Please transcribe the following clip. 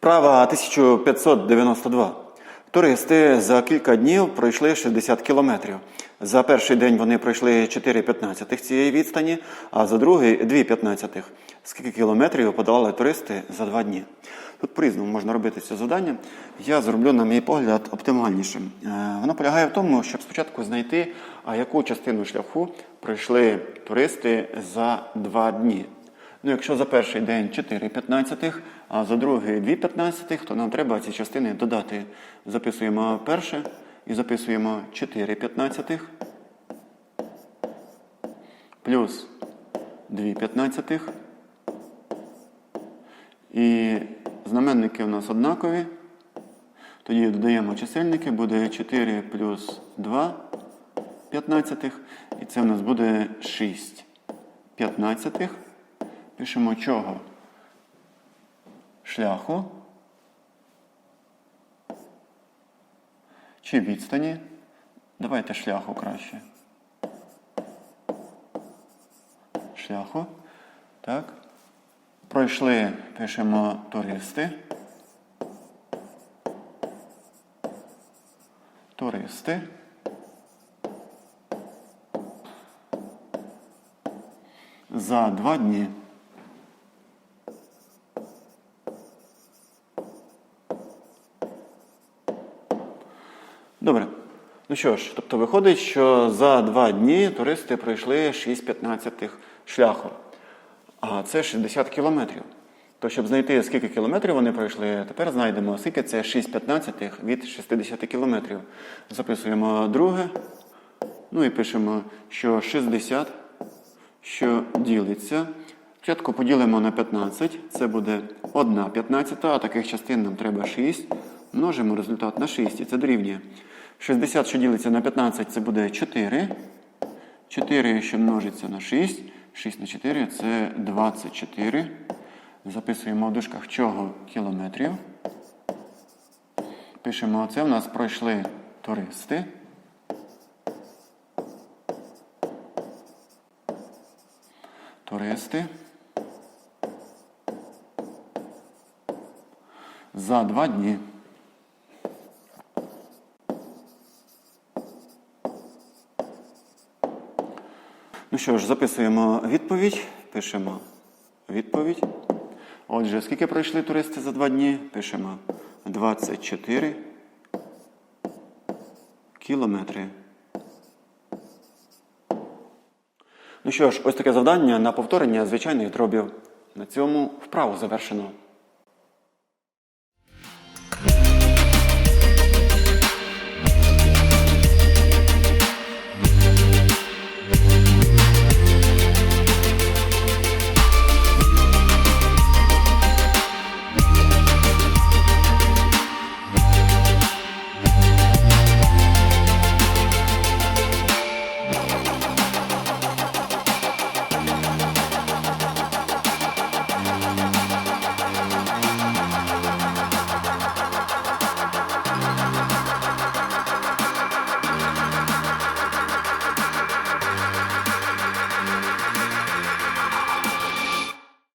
Вправа 1592. Туристи за кілька днів пройшли 60 кілометрів. За перший день вони пройшли 4,15 цієї відстані, а за другий 2,15. Скільки кілометрів подолали туристи за два дні? Тут по-різному можна робити це завдання. Я зроблю, на мій погляд, оптимальнішим. Е, Воно полягає в тому, щоб спочатку знайти, а яку частину шляху пройшли туристи за два дні. Ну, якщо за перший день 4,15, а за другий 2,15, то нам треба ці частини додати. Записуємо перше і записуємо 4,15 плюс 2,15. І знаменники у нас однакові. Тоді додаємо чисельники, буде 4 плюс 2 п'ятнадцятих. І це в нас буде 6 п'ятнадцятих. Пишемо чого? Шляху. Чи відстані? Давайте шляху краще. Шляху. Так. Пройшли, пишемо туристи. Туристи. За два дні. Добре. Ну що ж, тобто виходить, що за два дні туристи пройшли 6,15 шляху. А це 60 кілометрів. То, щоб знайти, скільки кілометрів вони пройшли, тепер знайдемо, скільки це 6,15 від 60 кілометрів. Записуємо друге. Ну і пишемо, що 60, що ділиться. Спочатку поділимо на 15, це буде 1 15, а таких частин нам треба 6. Множимо результат на 6, і це дорівнює. 60, що ділиться на 15, це буде 4. 4, що множиться на 6. 6 на 4 це 24. Записуємо в дужках чого кілометрів. Пишемо, це в нас пройшли туристи. Туристи. За два дні. Ну що ж, записуємо відповідь. Пишемо відповідь. Отже, скільки пройшли туристи за два дні? Пишемо 24 кілометри. Ну що ж, ось таке завдання на повторення звичайних дробів. На цьому вправу завершено.